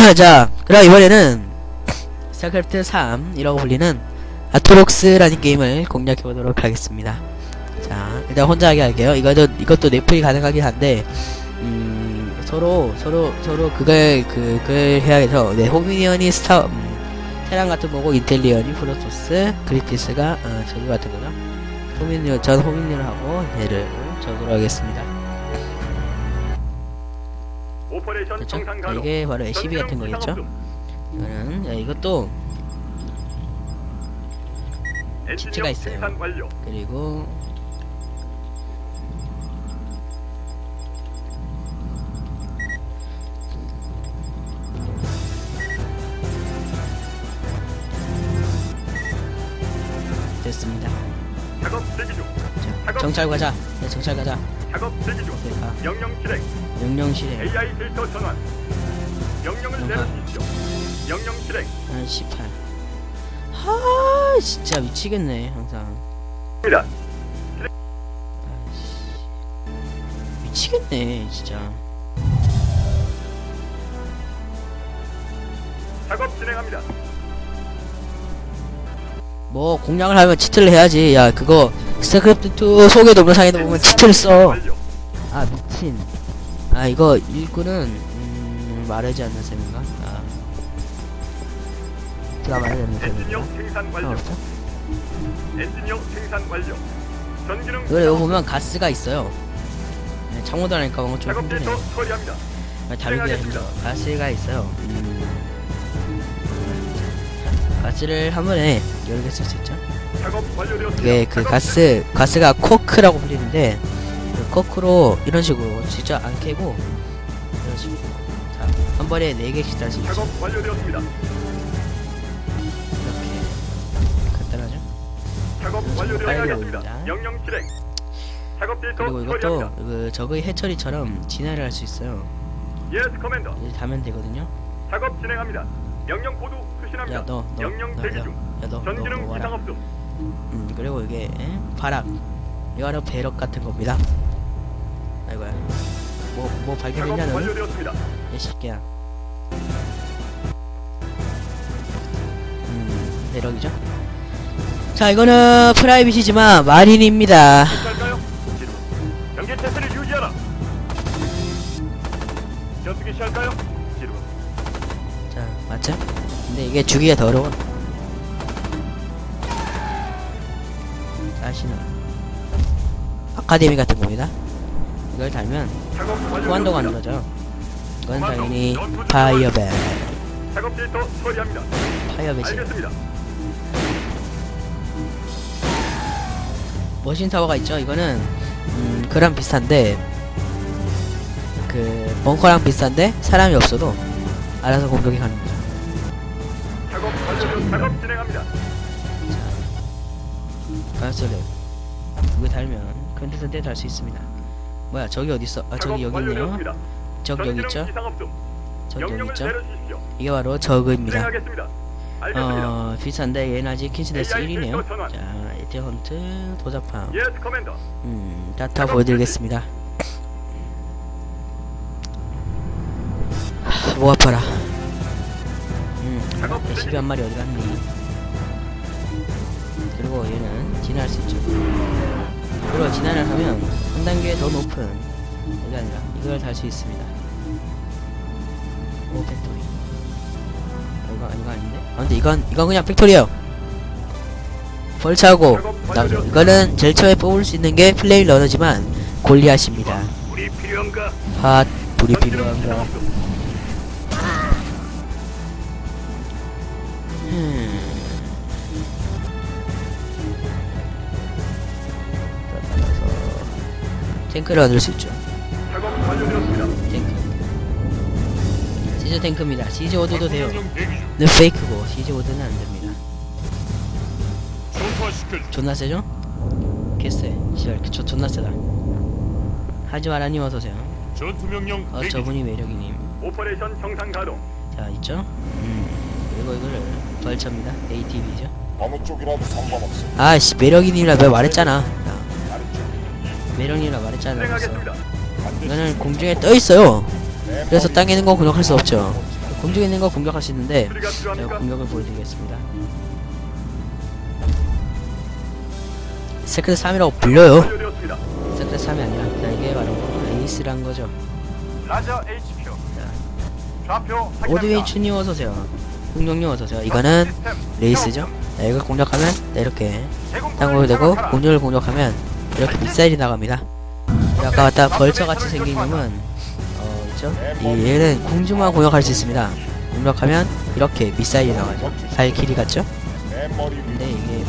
자, 그럼 이번에는 스타크래프트 3이라고 불리는 아토록스라는 게임을 공략해 보도록 하겠습니다. 자, 일단 혼자 하게 할게요. 이것도 이것도 넷플이 가능하긴 한데, 음, 서로 서로 서로 그걸 그, 그걸 해야 해서 네, 호미니언이 스타 음, 테란 같은 거고 인텔리언이 프로토스, 그리피스가 어, 저기 같은 거죠. 호미니언 전 호미니언하고 얘를 적으로 하겠습니다. 그렇죠? 이게 바로 SCB 같은 거겠죠? 이거는 야, 이것도 엔지니어 있어요. 그리고 됐습니다. 작업 대기 중. 자, 정찰 가자. 네, 정찰 가자. 작업 대기 중. 네, 가. 명령 실행. 명령 실행 AI 데이터 전환. 명령을 전환. 내려주십시오. 명령 실행. 한 18. 하, 진짜 미치겠네 항상. 입니다. 미치겠네 진짜. 작업 진행합니다. 뭐 공략을 하면 치트를 해야지. 야 그거 스타크래프트 2 소개 동영상에도 보면 치트를 써. 완료. 아 미친 아 이거 일꾼은 음, 말하지 않는 셈인가? 아 제가 말하지 않는 셈인가? 전기능 이거 여기 보면 가스가 있어요 네, 창호도 하니까 뭔가 좀 작업 힘드네 데이터 처리합니다. 아, 다르게 힘들어 가스가 있어요 음. 가스를 한 번에 개쓸수 있죠. 이게 그 작업 가스 가스가 코크라고 불리는데 그 코크로 이런 식으로 직접 안 캐고 이런 식으로 자 한 번에 네 개씩 달수 있죠. 이렇게 간단하죠? 작업 완료되었습니다. 명령 실행. 그리고 이것도. 그 저그의 해처리처럼 진화를 할 수 있어요. 예스 커맨더. 이제 다면 되거든요. 작업 진행합니다. 명령 코드. 야 너, 너, 명령 너, 대기 너, 중. 야 너, 너, 전기능 너 이상. 없음. 음 그리고 이게 에? 바람. 이거 바로 배럭 같은 겁니다. 아이고야. 뭐, 뭐 발견했냐는? 완료되었습니다. 이 새끼야. 음, 배럭이죠? 자, 이거는 프라이빗이지만 마린입니다. 경계 태세를 유지하라. 전투기 시할까요? 근데 이게 주기가 더러워. 아시는 아카데미 같은 겁니다. 이걸 달면 소환도가 안. 들어져. 이건 당연히. 파이어벳이 알겠습니다. 머신 타워가 있죠. 이거는 음, 그랑 비슷한데 그 벙커랑 비슷한데 사람이 없어도 알아서 공격이 가능합니다. 작업 진행합니다. 가스를 이거 달면 컨디션 때달 수 있습니다. 뭐야 저기 어디 있어? 아 저기 여기 있네요. 적 여기 있죠? 적 여기 있죠? 이게 바로 저그입니다. 어 비슷한데 얘는 아직 킨시데스 AI 1이네요. 필터 전환. 자 에티 헌트 도자팜. 음 다타 보여드리겠습니다. 하, 목 아파라. 진행. 한 마리 어디 갔니? 그리고 얘는 진화할 수 있죠. 그리고 진화를 하면 한 단계 더 높은 이게 아니라 이걸 달 수 있습니다. 오 팩토리. 어, 이거 이거 아닌데? 아 근데 이건 이건 그냥 팩토리예요. 벌차고 나오죠. 이거는 제일 처음에 뽑을 수 있는 게 플레이 러너지만 골리앗입니다. 핫 불이 필요한가? 탱크를 얻을 수 있죠. 탱크. 시즈 탱크입니다. 시즈 오드도 돼요. 는 페이크고 시즈 오드는 안 됩니다. 전투화시켜주. 존나 세죠? 개쎄. 시절 저 존나 세다. 하지마라님 어서오세요. 어. 저분이 매력이님. 오퍼레이션 정상 가동. 자 있죠? 음. 그리고 이거를 벌처입니다. ATV죠. 어느 쪽이라도 상관없어. 아씨 매력이님이라 내가 말했잖아. 야, 매력이라 말했잖아. 그래서. 이거는 공중에 떠 있어요. 그래서 땅에 있는 건 공격할 수 없죠. 공중에 있는 거 공격할 수 있는데 제가? 공격을 보여드리겠습니다. 세크트 3이라고 불려요. 세크트 3이 아니라 자, 이게 바로 에이스란 거죠. 라저 HQ. 좌표 오드웨이츠님 어서오세요. 흥룡님 어서오세요. 이거는 레이스죠. 자, 이걸 공격하면 네, 이렇게 땅을 되고 공중을 공격하면 이렇게 미사일이 나갑니다. 이 아까 봤다 벌처같이 생긴 놈은 어 있죠? 이 얘는 공중만 공격할 수 있습니다. 공격하면 이렇게 미사일이 나가죠. 같죠? 내 머리 위 근데 이게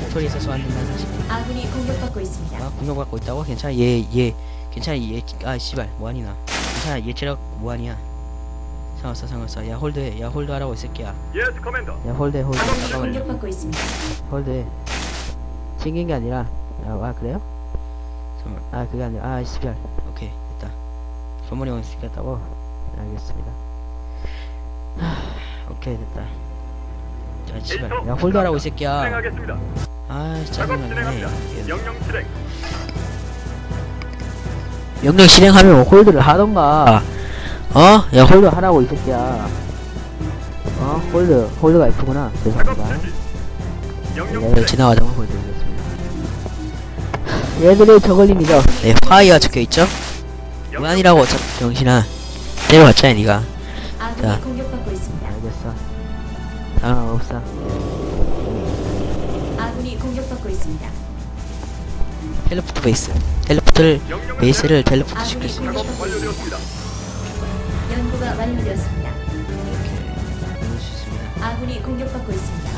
튜토리에서 소환된다는 사실. 아군이 공격받고 있습니다. 아 공격받고 있다고? 괜찮아 얘 얘 괜찮아 얘아 씨발 뭐하니나 괜찮아 얘 체력 뭐하니야 상관없어 상관없어 야 홀드해 야 홀드하라고 이 새끼야 예스 커맨더. 야 홀드해 홀드 아군이 공격받고 있습니다. 홀드해 챙긴 게 아니라 아, 아 그래요? 잠깐만 아 그게 아니라 아 씨발 오케이 됐다. 소문이 오기 시켰다고? 알겠습니다. 하, 오케이 됐다. 자 씨발. 야 홀드하라고 이 새끼야. 진행하겠습니다. 아 짜증나네. 실행. 명령 실행하면 홀드를 하던가. 어? 야 홀드 하라고 이 새끼야. 어? 홀드 홀드가 F구나. 작업 죄송합니다. 실시. 명령 네 실행. 지나가자고 보여드리겠습니다 얘들이 저글링이죠 네 파이어 적혀있죠? 무한이라고 어차피 병신아 때려봤잖아 니가 아군이 자. 공격받고 있습니다. 알겠어 상관없어 아군이 공격받고 있습니다. 텔레포트 베이스 텔레포트를 명령을 베이스를 텔레포트 시킬 수 있죠 완료되었습니다. 연구가 완료되었습니다. 수 있습니다 아군이 공격받고 있습니다.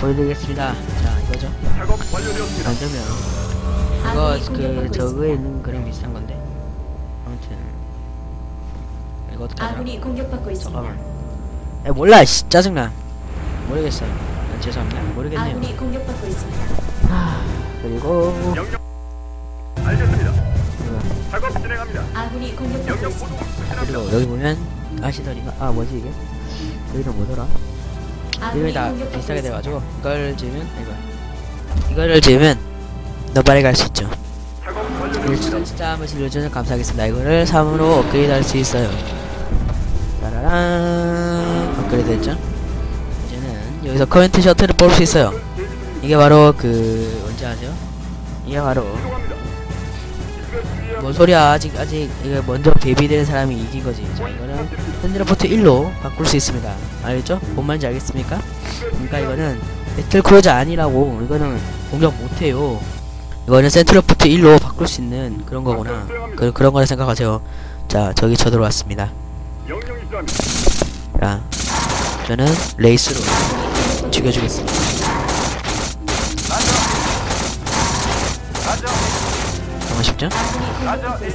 보여드리겠습니다 자 이거죠 작업 완료되었습니다. 만들면 이거 아군이 그 저거에 있습니다. 있는 거랑 비슷한 건데 아무튼 이거 어떻게 하더라? 아군이 공격받고 있습니다. 잠깐만 야 몰라 씨 짜증나 모르겠어요 아, 죄송합니다 모르겠네요 아군이 공격받고 있습니다. 그리고 명령. 알겠습니다. 이거, 작업 진행합니다. 아군이 공격받고 있습니다. 수신합니다. 그리고 여기 보면 아시더니가 아 뭐지 이게 여기는 뭐더라 아군이 이름이 다 공격받고 비슷하게 있습니다. 돼가지고 이걸 지으면 이거 이거를 지으면 너바리 갈 수 있죠. 진짜 한번 질러주셔서 감사하겠습니다 이거를 3으로 업그레이드 할 수 있어요 따라란 업그레이드 했죠 이제는 여기서 커멘트 셔틀을 뽑을 수 있어요 이게 바로 그 언제 하죠? 이게 바로. 뭔 소리야 아직 아직 이게 먼저 데뷔된 사람이 이긴 거지 자 이거는 핸드로포트 1로 바꿀 수 있습니다 알겠죠? 뭔 말인지 알겠습니까? 그러니까 이거는 배틀 크루즈 아니라고 이거는 공격 못해요 이거는 센트로포트 1로 바꿀 수 있는 그런 거구나. 그, 그런 거라 생각하세요. 자 저기 쳐들어왔습니다. 자 저는 레이스로 죽여주겠습니다. 정말 쉽죠?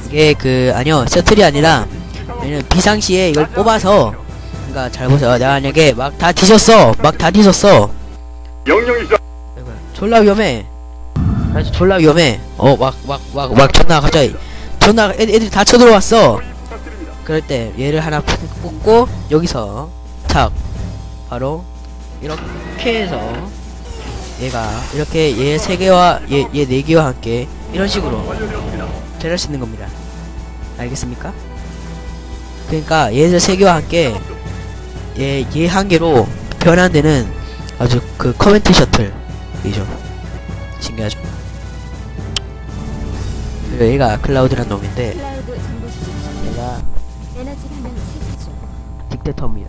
이게 그 아니요 셔틀이 아니라 얘는 비상시에 이걸 뽑아서 그러니까 잘 보세요. 내가 만약에 막 다 뒤졌어. 막 다 뒤졌어. 졸라 위험해 아주 졸라 위험해 어 막 막 막 막 존나 갑자기 존나 애, 애들이 다 쳐들어왔어. 그럴 때 얘를 하나 푹 뽑고 여기서 탁 바로 이렇게 해서 얘가 이렇게 얘 세 개와 얘얘네 개와 함께 이런 식으로. 잘할 수 있는 겁니다. 알겠습니까? 그러니까 얘들 세 개와 함께 얘 얘 한 개로 변환되는 아주 그 커멘트 셔틀이죠. 신기하죠? 얘가 클라우드란 놈인데. 얘가. 딕테터입니다.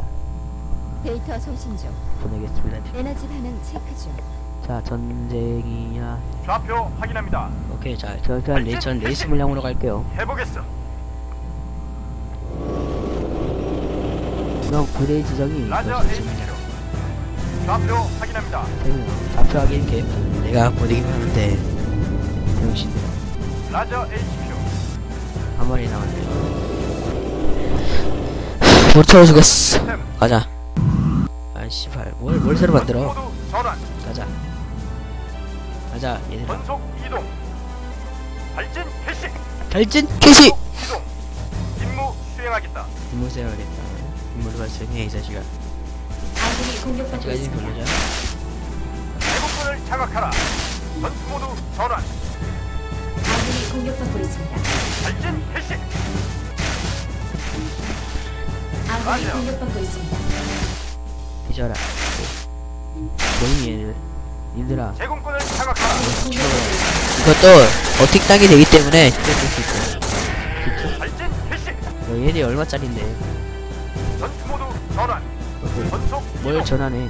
데이터送신 중. 보내겠습니다. 에너지 반응 체크 중. 자 전쟁이야. 좌표 확인합니다. 오케이 자 저, 저, 레, 전 레이스 물량으로 갈게요. 해보겠어. 그럼 그레이 지정이 라저. 좌표 확인합니다. 되면 잡혀하기 이렇게 내가 못 이기면 하는데 병신들 라저 HQ. 한 마리 남았네 못 채워주겠어 시스템 가자 아 씨발 뭘, 뭘 새로 만들어. 가자 가자 얘들아 전속 이동. 발진 개시. 발진 개시 이동. 임무 수행하겠다. 임무 세워야겠다 임무를 발생해 이 자식아 아군이 공격받고 있습니다. 대국군을 장악하라. 전투 모두 전환. 공격받고 있습니다. 발진 개시. 아군이 맞아. 공격받고 있습니다. 뒤져라 뭐니 얘들 얘들아 제공권을 장악하라. 이것도 어택 당이 되기 때문에 쉽게 쓸수 있어요 발진 개시. 어, 얘들이 얼마짜린데 전투 모드 전환. 전속 뭘 이동. 전하네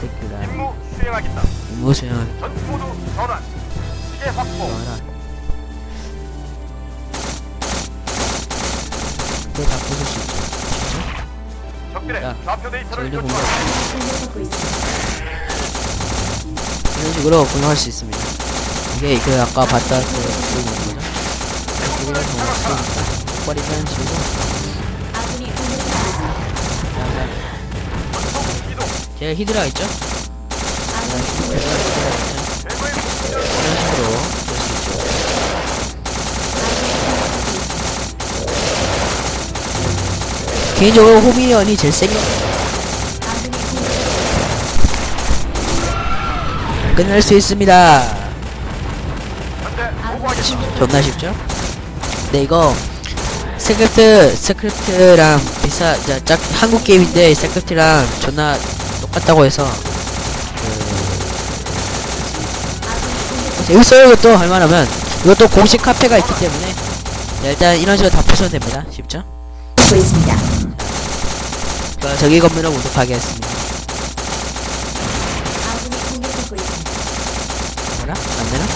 새끼라 임무 수행하겠다. 임무 수행하기 전투 모드 전환. 시계 확보. 좋아 라 이거 다 부술 수 있죠 적들의 야, 좌표 데이터를 저희는 요청하라. 공격받고 있습니다. 이런 식으로 공격할 수 있습니다 이게 그 아까 봤다 그 이런 식으로 아군이 공격받고 있습니다. 전속 이동. 제가 히드라 있죠? 아군이 공격받고 히드라 있죠? 최고의 목표를 이런 식으로 될 수 있죠 개인적으로 호미언이 제일 세게 끝낼 수 있습니다 존나 쉽죠? 근데 이거 스크립트 스크립트랑 자, 짝 한국 게임인데 스크립트랑 존나 똑같다고 해서 그 재밌어요 이것도 할만하면 이것도 공식 카페가 있기 때문에 자, 일단 이런 식으로 다 푸시면 됩니다 쉽죠? 있습니다. 그 저기 건물을 모두 파괴했습니다. 뭐라? 안 되나?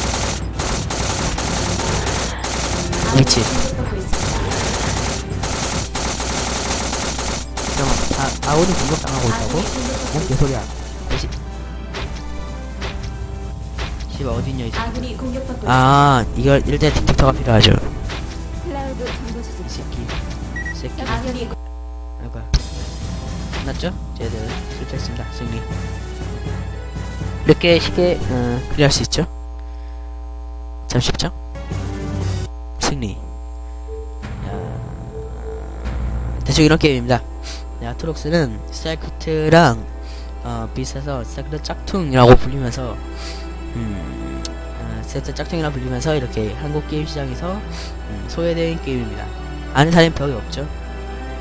그렇지. 공격받고 있습니다. 그럼 아, 아우는 공격당하고 있다고? 뭔 개소리야 씨 씨발 어딨냐 이 새끼 아군이 공격받고 있습니다. 아 이걸 일대 딕텍터가 필요하죠 이. 새끼 이 새끼 아이고 끝났죠? 쟤들 실패했습니다 승리 이렇게 쉽게 어, 클리어할 수 있죠? 참 쉽죠? 승리 야, 대충 이런 게임입니다 네, 아트록스는 스타크트랑 어, 비슷해서 스타크트 짝퉁이라고 불리면서 음, 어, 스타크트 짝퉁이라고 불리면서 이렇게 한국 게임 시장에서 음, 소외된 게임입니다 아는 사람이 별이 없죠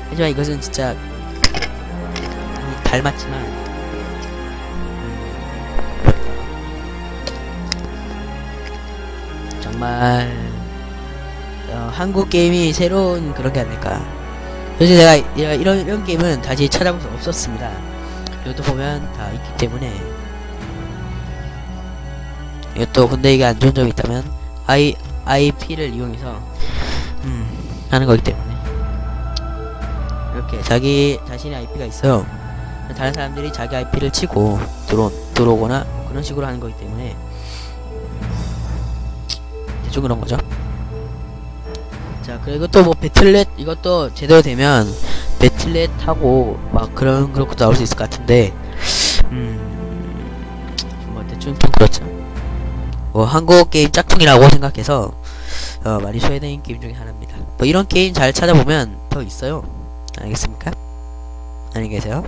하지만 이것은 진짜 음, 닮았지만 음, 정말 어, 한국 게임이 새로운 그런 게 아닐까. 내가 이- 이런 이런 게임은 다시 찾아볼 수 없었습니다. 이것도 보면 다 있기 때문에 이것도 근데 이게 안 좋은 점이 있다면 I IP를 이용해서 음 하는 거기 때문에 이렇게 자기 자신의 IP가 있어요. 다른 사람들이 자기 IP를 치고 들어 들어오거나 뭐 그런 식으로 하는 거기 때문에 대충 그런 거죠. 자 그리고 또 뭐 배틀넷 이것도 제대로 되면 배틀넷 하고 막 그런 그런 것도 나올 수 있을 것 같은데 음뭐 대충 좀 그렇죠. 뭐 한국 게임 짝퉁이라고 생각해서 어, 많이 소외된 게임 중에 하나입니다. 뭐 이런 게임 잘 찾아보면 더 있어요. 알겠습니까? 안녕히 계세요.